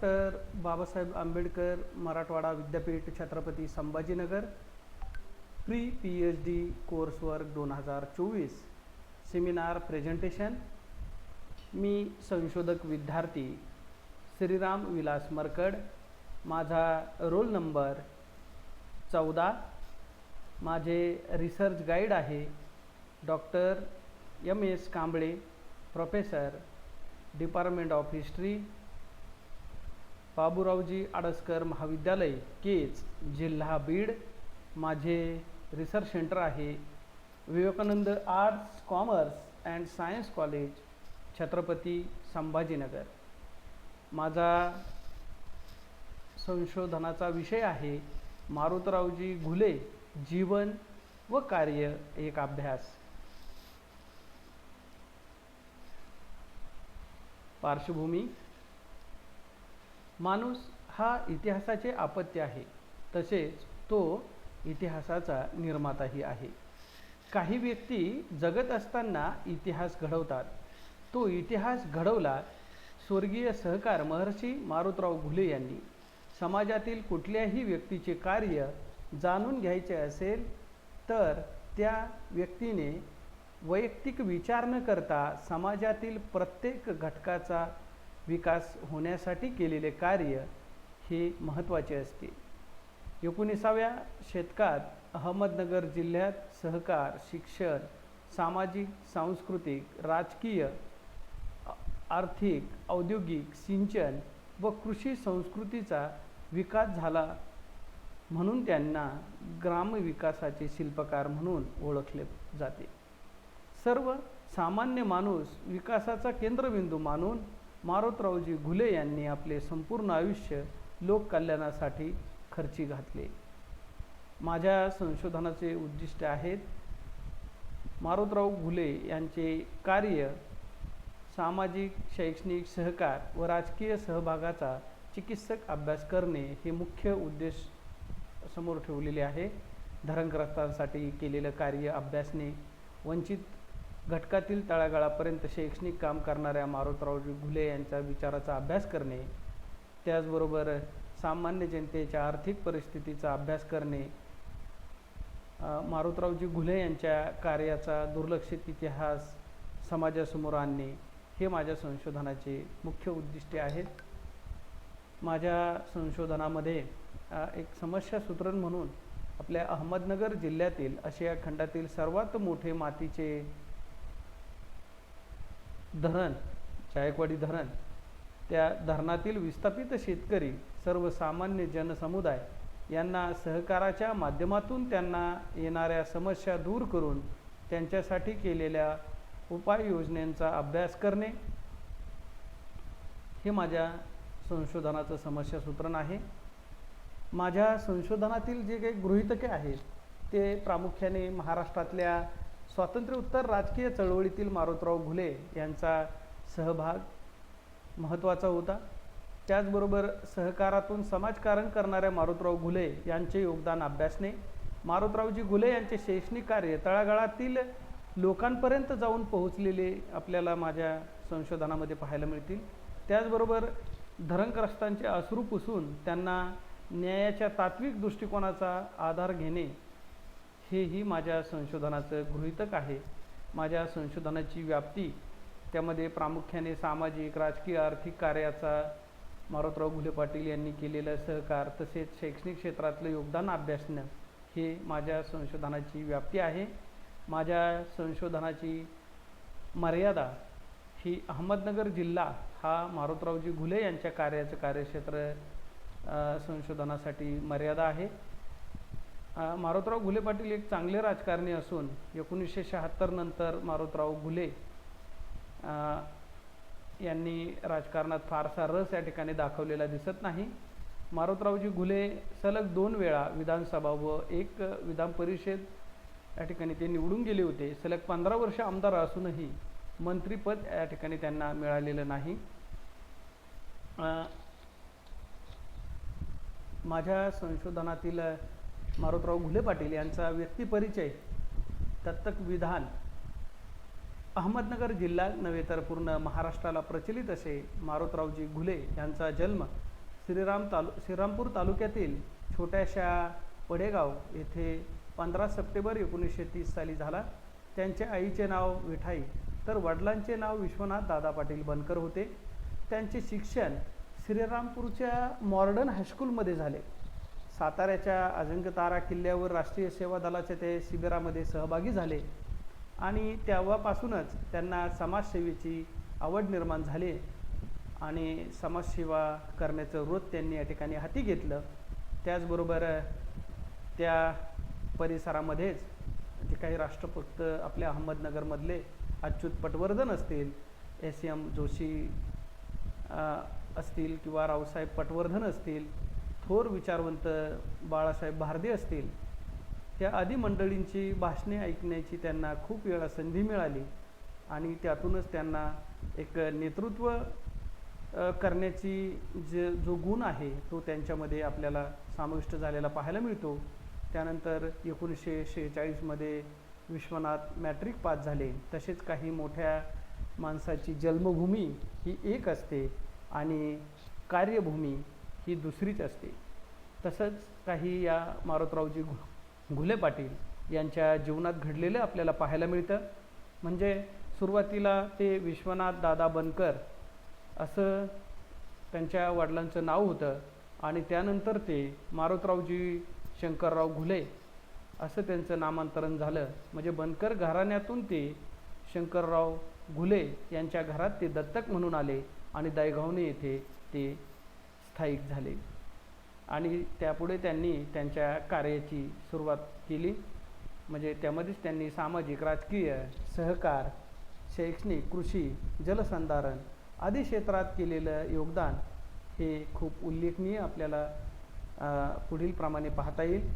Doctor Babasaheb Ambedkar Marathwada Vidyapeeth Chhatrapati Sambhajinagar pre P H D coursework दोन हजार चोवीस. Seminar presentation. मी संशोधक विद्यार्थी श्रीराम विलास मरकड. माझा रोल नंबर चौदा. माझे रिसर्च गाईड आहे doctor M S Kamble professor department of history Baburaoji Adaskar महाविद्यालय केच जिल्हा बीड. माझे रिसर्च सेंटर आहे. Vivekanand arts commerce and science college Chhatrapati Sambhajinagar. माझा संशोधनाचा विषय आहे मारुतरावजी घुले जीवन व कार्य एक अभ्यास. पार्श्वभूमी माणूस हा इतिहासाचे आपत्य आहे. तसेच तो इतिहासाचा निर्माताही आहे. काही व्यक्ती जगत असताना इतिहास घडवतात. तो इतिहास घडवला स्वर्गीय सहकार महर्षी मारुतराव घुले यांनी. समाजातील कुठल्याही व्यक्तीचे कार्य जाणून घ्यायचे असेल तर त्या व्यक्तीने वैयक्तिक विचार न करता समाजातील प्रत्येक घटकाचा विकास होण्यासाठी केलेले कार्य हे महत्त्वाचे असते. एकोणीसाव्या शतकात अहमदनगर जिल्ह्यात सहकार शिक्षण सामाजिक सांस्कृतिक राजकीय आर्थिक औद्योगिक सिंचन व कृषी संस्कृतीचा विकास झाला म्हणून त्यांना ग्रामविकासाचे शिल्पकार म्हणून ओळखले जाते. सर्व सामान्य माणूस विकासाचा केंद्रबिंदू मानून मारोतरावजी घुले यांनी आपले संपूर्ण आयुष्य लोककल्याणासाठी खर्ची घातले. माझ्या संशोधनाचे उद्दिष्ट आहेत मारोतराव घुले यांचे कार्य सामाजिक शैक्षणिक सहकार व राजकीय सहभागाचा चिकित्सक अभ्यास करणे हे मुख्य उद्देश समोर ठेवलेले आहे. धरणग्रस्तांसाठी केलेलं कार्य अभ्यासणे वंचित घटकातील तळागाळापर्यंत शैक्षणिक काम करणाऱ्या मारुतरावजी घुले यांच्या विचाराचा अभ्यास करणे त्याचबरोबर सामान्य जनतेच्या आर्थिक परिस्थितीचा अभ्यास करणे मारुतरावजी घुले यांच्या कार्याचा दुर्लक्षित इतिहास समाजासमोर आणणे हे माझ्या संशोधनाचे मुख्य उद्दिष्टे आहेत. माझ्या संशोधनामध्ये एक समस्या सूत्रण म्हणून आपल्या अहमदनगर जिल्ह्यातील आशिया खंडातील सर्वात मोठे मातीचे धरण जायकवाडी धरण त्या धरणातील विस्थापित शेतकरी सर्वसामान्य जनसमुदाय यांना सहकाराच्या माध्यमातून त्यांना येणाऱ्या समस्या दूर करून त्यांच्यासाठी केलेल्या उपाययोजनांचा अभ्यास करणे हे माझ्या संशोधनाचं समस्या सूत्रण आहे. माझ्या संशोधनातील जे काही गृहितके आहेत ते प्रामुख्याने महाराष्ट्रातल्या स्वातंत्र्योत्तर राजकीय चळवळीतील मारुतराव घुले यांचा सहभाग महत्त्वाचा होता. त्याचबरोबर सहकारातून समाजकारण करणाऱ्या मारुतराव घुले यांचे योगदान अभ्यासणे मारुतरावजी घुले यांचे शैक्षणिक कार्य तळागाळातील लोकांपर्यंत जाऊन पोहोचलेले आपल्याला माझ्या संशोधनामध्ये पाहायला मिळतील. त्याचबरोबर धरणग्रस्तांचे अश्रू पुसून त्यांना न्यायाच्या तात्विक दृष्टिकोनाचा आधार घेणे हेही माझ्या संशोधनाचं गृहितक आहे. माझ्या संशोधनाची व्याप्ती त्यामध्ये प्रामुख्याने सामाजिक राजकीय आर्थिक कार्याचा मारुतराव घुले पाटील यांनी केलेलं सहकार तसेच शैक्षणिक क्षेत्रातलं योगदान अभ्यासणं हे माझ्या संशोधनाची व्याप्ती आहे. माझ्या संशोधनाची मर्यादा ही अहमदनगर जिल्हा हा मारुतरावजी घुले यांच्या कार्याचं कार्यक्षेत्र संशोधनासाठी मर्यादा आहे. मारुतराव घुले पाटील एक चांगले राजकारणी असून एकोणीसशे शहात्तर नंतर मारुतराव घुले यांनी राजकारणात फारसा रस या ठिकाणी दाखवलेला दिसत नाही. मारुतरावजी घुले सलग दोन वेळा विधानसभा व एक विधान परिषद या ठिकाणी ते निवडून गेले होते. सलग पंधरा वर्ष आमदार असूनही मंत्रीपद या ठिकाणी त्यांना मिळालेलं नाही. माझ्या संशोधनातील मारुतराव घुले पाटील यांचा व्यक्तिपरिचय दत्तक विधान. अहमदनगर जिल्हा नव्हे तर पूर्ण महाराष्ट्राला प्रचलित असे मारुतरावजी घुले यांचा जन्म श्रीराम तालु श्रीरामपूर तालुक्यातील छोट्याशा पडेगाव येथे पंधरा सप्टेंबर एकोणीसशे तीस साली झाला. त्यांच्या आईचे नाव विठाई तर वडिलांचे नाव विश्वनाथ दादा पाटील बनकर होते. त्यांचे शिक्षण श्रीरामपूरच्या मॉर्डन हायस्कूलमध्ये झाले. साताऱ्याच्या अजिंक्यतारा किल्ल्यावर राष्ट्रीय सेवा दलाच्या ते शिबिरामध्ये सहभागी झाले आणि तेव्हापासूनच त्यांना समाजसेवेची आवड निर्माण झाली आणि समाजसेवा करण्याचं व्रत त्यांनी या ठिकाणी हाती घेतलं. त्याचबरोबर त्या परिसरामध्येच जे काही राष्ट्रभक्त आपल्या अहमदनगरमधले अच्युत पटवर्धन असतील एस. एम. जोशी असतील किंवा रावसाहेब पटवर्धन असतील थोर विचारवंत बाळासाहेब भारदे असतील त्या आदी मंडळींची भाषणे ऐकण्याची त्यांना खूप वेळा संधी मिळाली आणि त्यातूनच त्यांना एक नेतृत्व करण्याची जे जो गुण आहे तो त्यांच्यामध्ये आपल्याला समाविष्ट झालेला पाहायला मिळतो. त्यानंतर एकोणीसशे शेहेचाळीसमध्ये विश्वनाथ मॅट्रिक पास झाले. तसेच काही मोठ्या माणसाची जन्मभूमी ही एक असते आणि कार्यभूमी ही दुसरीच असते. तसंच काही या मारुतरावजी घु घुले पाटील यांच्या जीवनात घडलेलं आपल्याला पाहायला मिळतं. म्हणजे सुरुवातीला ते विश्वनाथ दादा बनकर असं त्यांच्या वडिलांचं नाव होतं आणि त्यानंतर ते मारुतरावजी शंकरराव घुले असं त्यांचं नामांतरण झालं. म्हणजे बनकर घराण्यातून ते शंकरराव घुले यांच्या घरात ते दत्तक म्हणून आले आणि दहेगावने येथे ते स्थायिक झाले. आणि त्यापुढे त्यांनी त्यांच्या कार्याची सुरुवात केली. म्हणजे त्यामध्येच त्यांनी सामाजिक राजकीय सहकार शैक्षणिक कृषी जलसंधारण आदी क्षेत्रात केलेलं योगदान हे खूप उल्लेखनीय आपल्याला पुढील पुढीलप्रमाणे पाहता येईल.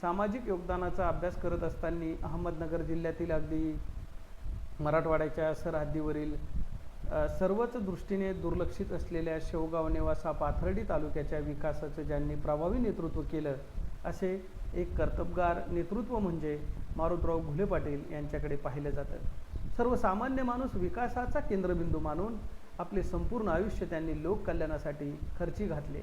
सामाजिक योगदानाचा अभ्यास करत असताना अहमदनगर जिल्ह्यातील अगदी मराठवाड्याच्या सरहद्दीवरील सर्वच दृष्टीने दुर्लक्षित असलेल्या शेवगाव नेवासा पाथर्डी तालुक्याच्या विकासाचं ज्यांनी प्रभावी नेतृत्व केलं असे एक कर्तबगार नेतृत्व म्हणजे मारुतराव घुले पाटील यांच्याकडे पाहिलं जातं. सर्वसामान्य माणूस विकासाचा केंद्रबिंदू मानून आपले संपूर्ण आयुष्य त्यांनी लोककल्याणासाठी खर्ची घातले.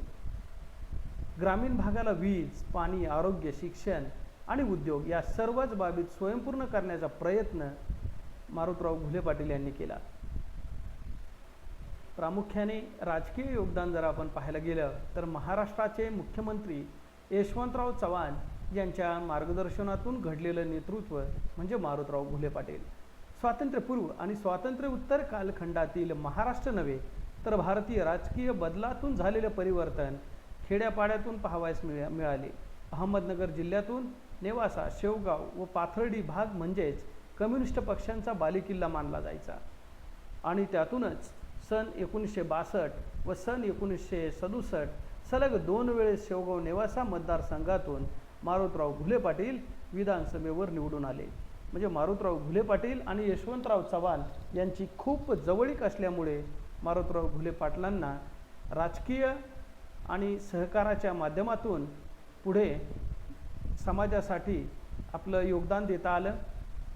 ग्रामीण भागाला वीज पाणी आरोग्य शिक्षण आणि उद्योग या सर्वच बाबीत स्वयंपूर्ण करण्याचा प्रयत्न मारुतराव घुले पाटील यांनी केला. प्रामुख्याने राजकीय योगदान जर आपण पाहायला गेलं तर महाराष्ट्राचे मुख्यमंत्री यशवंतराव चव्हाण यांच्या मार्गदर्शनातून घडलेलं नेतृत्व म्हणजे मारुतराव घुले पाटील. स्वातंत्र्यपूर्व आणि स्वातंत्र्योत्तर कालखंडातील महाराष्ट्र नव्हे तर भारतीय राजकीय बदलातून झालेलं परिवर्तन खेड्यापाड्यातून पाहावयास मिळा मिळाले. अहमदनगर जिल्ह्यातून नेवासा शेवगाव व पाथर्डी भाग म्हणजेच कम्युनिस्ट पक्षांचा बालेकिल्ला मानला जायचा. आणि त्यातूनच सन एकोणीसशे बासष्ट व सन एकोणीसशे सदुसष्ट सलग दोन वेळेस शेवगाव नेवासा मतदारसंघातून मारुतराव घुले पाटील विधानसभेवर निवडून आले. म्हणजे मारुतराव घुले पाटील आणि यशवंतराव चव्हाण यांची खूप जवळीक असल्यामुळे मारुतराव घुले पाटलांना राजकीय आणि सहकाराच्या माध्यमातून पुढे समाजासाठी आपलं योगदान देता आलं.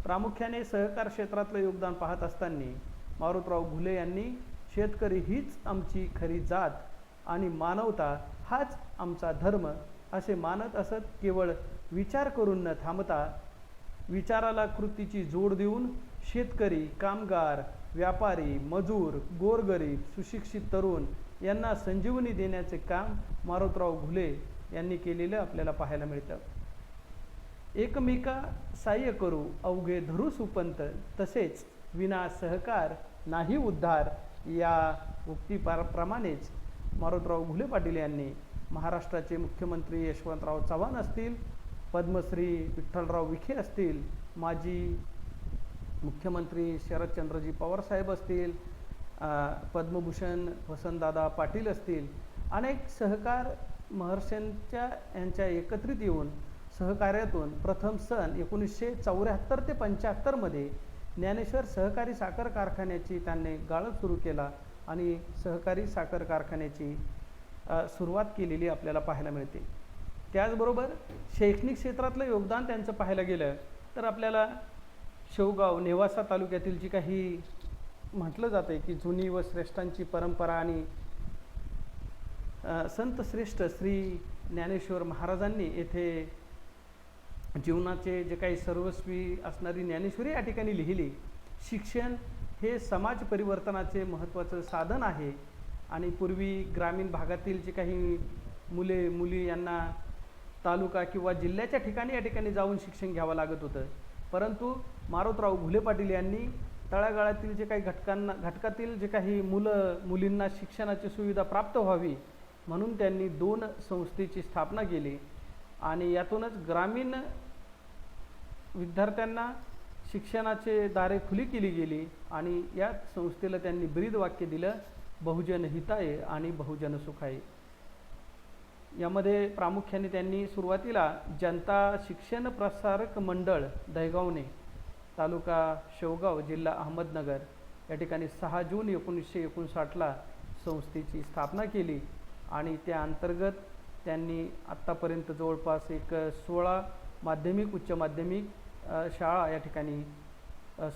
प्रामुख्याने सहकार क्षेत्रातलं योगदान पाहत असताना मारुतराव घुले यांनी शेतकरी हीच आमची खरी जात आणि मानवता हाच आमचा धर्म असे मानत असत केवळ विचार करून न थांबता विचाराला कृतीची जोड देऊन शेतकरी कामगार व्यापारी मजूर गोरगरीब सुशिक्षित तरुण यांना संजीवनी देण्याचे काम मारुतराव घुले यांनी केलेलं आपल्याला पाहायला मिळतं. एकमेका साह्य करू अवघे धरू सुपंत तसेच विना सहकार नाही उद्धार या उक्तीप्रमाणेच मारुतराव घुले पाटील यांनी महाराष्ट्राचे मुख्यमंत्री यशवंतराव चव्हाण असतील पद्मश्री विठ्ठलराव विखे असतील माजी मुख्यमंत्री शरदचंद्रजी पवारसाहेब असतील पद्मभूषण वसंतदादा पाटील असतील अनेक सहकार महर्षांच्या यांच्या एकत्रित येऊन सहकार्यातून प्रथम सन एकोणीसशे चौऱ्याहत्तर ते पंच्याहत्तरमध्ये ज्ञानेश्वर सहकारी साखर कारखान्याची त्यांनी गाळप सुरू केला आणि सहकारी साखर कारखान्याची सुरुवात केलेली आपल्याला पाहायला मिळते. त्याचबरोबर शैक्षणिक क्षेत्रातलं योगदान त्यांचं पाहायला गेलं तर आपल्याला शेवगाव नेवासा तालुक्यातील जी काही म्हटलं जातं की जुनी व श्रेष्ठांची परंपरा आणि संत श्रेष्ठ श्री ज्ञानेश्वर महाराजांनी येथे जीवनाचे जे काही सर्वस्वी असणारी ज्ञानेश्वरी या ठिकाणी लिहिली शिक्षण हे समाज परिवर्तनाचे महत्त्वाचं साधन आहे. आणि पूर्वी ग्रामीण भागातील जे काही मुले मुली यांना तालुका किंवा जिल्ह्याच्या ठिकाणी या ठिकाणी जाऊन शिक्षण घ्यावं लागत होतं. परंतु मारोतराव घुले पाटील यांनी तळागाळातील जे काही घटकांना घटकातील जे काही मुलं मुलींना शिक्षणाची सुविधा प्राप्त व्हावी म्हणून त्यांनी दोन संस्थेची स्थापना केली. आणि यातूनच ग्रामीण विद्यार्थ्यांना शिक्षणाचे दारे खुली केली गेली आणि या संस्थेला त्यांनी ब्रीद वाक्य दिलं बहुजन हिताय आणि बहुजन सुखाय. यामध्ये प्रामुख्याने त्यांनी सुरुवातीला जनता शिक्षण प्रसारक मंडळ दहगावने तालुका शेवगाव जिल्हा अहमदनगर या ठिकाणी सहा जून एकोणीसशे एकोणसाठला संस्थेची स्थापना केली आणि त्या अंतर्गत त्यांनी आत्तापर्यंत जवळपास एक सोळा माध्यमिक उच्च माध्यमिक शाळा या ठिकाणी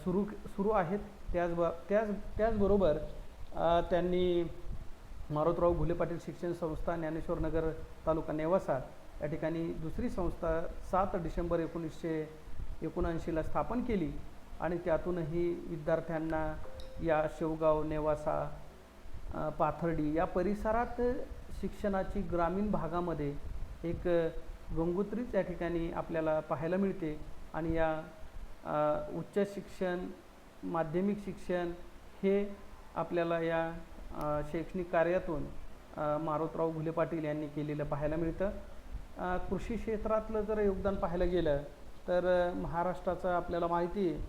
सुरू सुरू आहेत. त्याच त्याच त्याचबरोबर त्यांनी मारोतराव घुले पाटील शिक्षण संस्था ज्ञानेश्वरनगर तालुका नेवासा या ठिकाणी दुसरी संस्था सात डिसेंबर एकोणीसशे एकोणऐंशीला स्थापन केली आणि त्यातूनही विद्यार्थ्यांना या शेवगाव नेवासा पाथर्डी या परिसरात शिक्षणाची ग्रामीण भागामध्ये एक गंगोत्रीच या ठिकाणी आपल्याला पाहायला मिळते. आणि या उच्च शिक्षण माध्यमिक शिक्षण हे आपल्याला या शैक्षणिक कार्यातून मारोतराव घुले पाटील यांनी केलेलं पाहायला मिळतं. कृषी क्षेत्रातलं जर योगदान पाहायला गेलं तर महाराष्ट्राचं आपल्याला माहिती आहे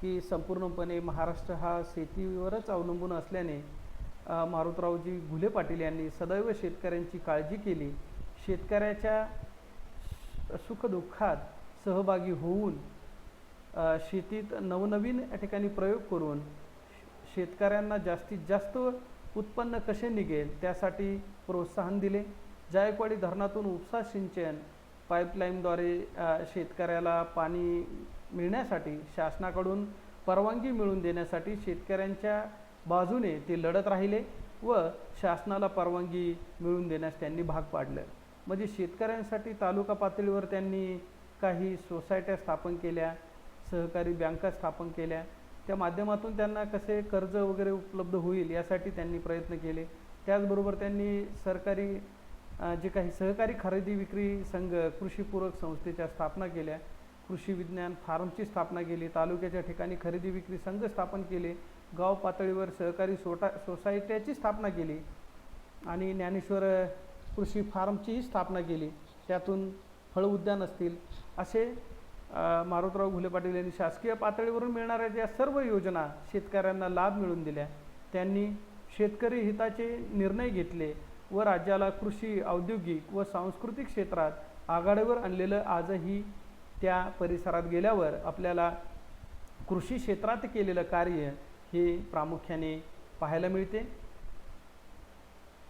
की संपूर्णपणे महाराष्ट्र हा शेतीवरच अवलंबून असल्याने मारुतरावजी घुले पाटील यांनी सदैव शेतकऱ्यांची काळजी केली. शेतकऱ्याच्या सुखदुःखात सहभागी होऊन शेतीत नवनवीन या ठिकाणी प्रयोग करून शेतकऱ्यांना जास्तीत जास्त उत्पन्न कसे निघेल त्यासाठी प्रोत्साहन दिले. जायकवाडी धरणातून उपसा सिंचन पाईपलाईनद्वारे शेतकऱ्याला पाणी मिळण्यासाठी शासनाकडून परवानगी मिळवून देण्यासाठी शेतकऱ्यांच्या बाजूने ते लढत राहिले व शासनाला परवानगी मिळवून देण्यास त्यांनी भाग पाडलं. म्हणजे शेतकऱ्यांसाठी तालुका पातळीवर त्यांनी काही सोसायट्या स्थापन केल्या सहकारी बँका स्थापन केल्या. त्या माध्यमातून त्यांना कसे कर्ज वगैरे उपलब्ध होईल यासाठी त्यांनी प्रयत्न केले. त्याचबरोबर त्यांनी सरकारी जे काही सहकारी खरेदी विक्री संघ कृषीपूरक संस्थेच्या स्थापना केल्या. कृषी विज्ञान फार्मची स्थापना केली. तालुक्याच्या ठिकाणी खरेदी विक्री संघ स्थापन केले. गाव पातळीवर सहकारी सोटा सोसायट्याची स्थापना केली आणि ज्ञानेश्वर कृषी फार्मचीही स्थापना केली. त्यातून फळ उद्यान असतील असे मारुतराव घुले पाटील यांनी शासकीय पातळीवरून मिळणाऱ्या ज्या सर्व योजना शेतकऱ्यांना लाभ मिळून दिल्या त्यांनी शेतकरी हिताचे निर्णय घेतले व राज्याला कृषी औद्योगिक व सांस्कृतिक क्षेत्रात आघाडीवर आणलेलं आजही त्या परिसरात गेल्यावर आपल्याला कृषी क्षेत्रात केलेलं कार्य हे प्रामुख्याने पाहायला मिळते.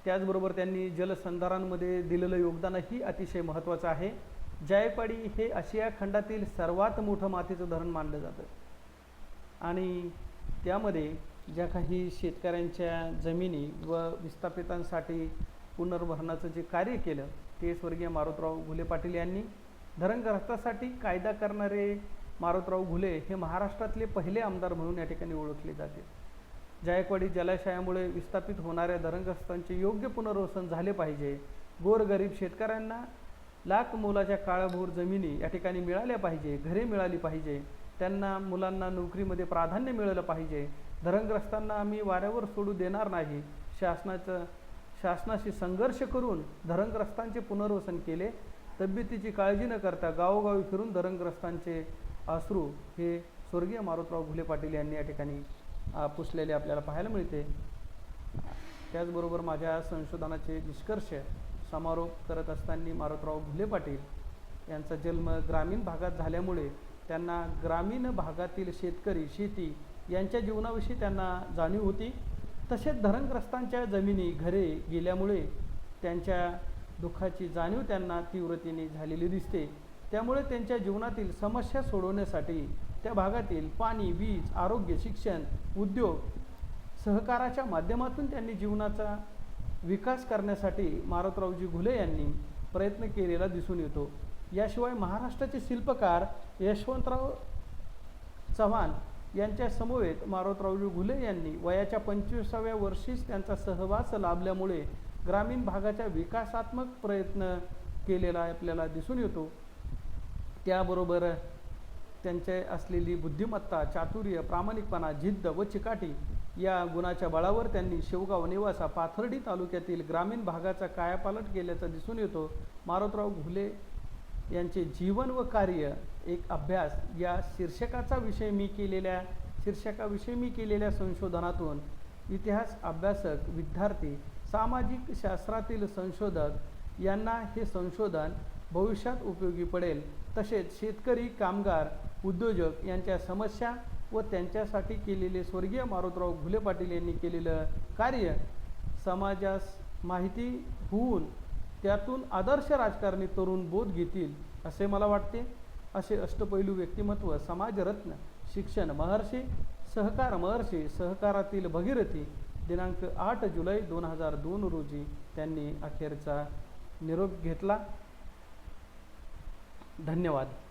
त्याचबरोबर त्यांनी जलसंधारांमध्ये दिलेलं योगदानही अतिशय महत्त्वाचं आहे. जायकवाडी हे आशिया खंडातील सर्वात मोठं मातीचं धरण मानलं जातं. आणि त्यामध्ये ज्या काही शेतकऱ्यांच्या जमिनी व विस्थापितांसाठी पुनर्भरणाचं जे कार्य केलं ते स्वर्गीय मारुतराव घुले पाटील यांनी. धरणग्रस्तासाठी कायदा करणारे मारुतराव घुले हे महाराष्ट्रातले पहिले आमदार म्हणून या ठिकाणी ओळखले जाते. जायकवाडी जलाशयामुळे विस्थापित होणाऱ्या धरणग्रस्तांचे योग्य पुनर्वसन झाले पाहिजे. गोरगरीब शेतकऱ्यांना लाख मोलाच्या काळभोर जमिनी या ठिकाणी मिळाल्या पाहिजे घरे मिळाली पाहिजे त्यांना मुलांना नोकरीमध्ये प्राधान्य मिळालं पाहिजे. धरणग्रस्तांना आम्ही वाऱ्यावर सोडू देणार नाही. शासनाचं शासनाशी संघर्ष करून धरणग्रस्तांचे पुनर्वसन केले. तब्येतीची काळजी न करता गावोगावी फिरून धरणग्रस्तांचे अश्रू हे स्वर्गीय मारुतराव घुले पाटील यांनी या ठिकाणी पुसलेले आपल्याला पाहायला मिळते. त्याचबरोबर माझ्या संशोधनाचे निष्कर्ष समारोप करत असताना मारुतराव घुले पाटील यांचा जन्म ग्रामीण भागात झाल्यामुळे त्यांना ग्रामीण भागातील शेतकरी शेती यांच्या जीवनाविषयी त्यांना जाणीव होती. तसेच धरणग्रस्तांच्या जमिनी घरे गेल्यामुळे त्यांच्या दुःखाची जाणीव त्यांना तीव्रतेने झालेली दिसते. त्यामुळे त्यांच्या जीवनातील समस्या सोडवण्यासाठी त्या भागातील पाणी वीज आरोग्य शिक्षण उद्योग सहकाराच्या माध्यमातून त्यांनी जीवनाचा विकास करण्यासाठी मारुतरावजी घुले यांनी प्रयत्न केलेला दिसून येतो. याशिवाय महाराष्ट्राचे शिल्पकार यशवंतराव चव्हाण यांच्या समवेत मारुतरावजी घुले यांनी वयाच्या पंचवीसाव्या वर्षीच त्यांचा सहवास लाभल्यामुळे ग्रामीण भागाच्या विकासात्मक प्रयत्न केलेला आपल्याला दिसून येतो. त्याबरोबर त्यांचे असलेली बुद्धिमत्ता चातुर्य प्रामाणिकपणा जिद्द व चिकाटी या गुणाच्या बळावर त्यांनी शेवगाव निवासा पाथर्डी तालुक्यातील ग्रामीण भागाचा कायापालट केल्याचा दिसून येतो. मारुतराव घुले यांचे जीवन व कार्य एक अभ्यास. या शीर्षकाचा विषय मी केलेल्या शीर्षकाविषयी मी केलेल्या संशोधनातून इतिहास अभ्यासक विद्यार्थी सामाजिक शास्त्रातील संशोधक यांना हे संशोधन भविष्यात उपयोगी पडेल. तसेच शेतकरी कामगार उद्योजक यांच्या समस्या व त्यांच्यासाठी केलेले स्वर्गीय मारुतराव घुले पाटील यांनी केलेलं कार्य समाजास माहिती होऊन त्यातून आदर्श राजकारणी तरुण बोध घेतील असे मला वाटते. असे अष्टपैलू व्यक्तिमत्व समाजरत्न शिक्षण महर्षी सहकार महर्षी सहकारातील भगीरथी दिनांक आठ जुलै दोन हजार दोन रोजी त्यांनी अखेरचा निरोप घेतला. धन्यवाद.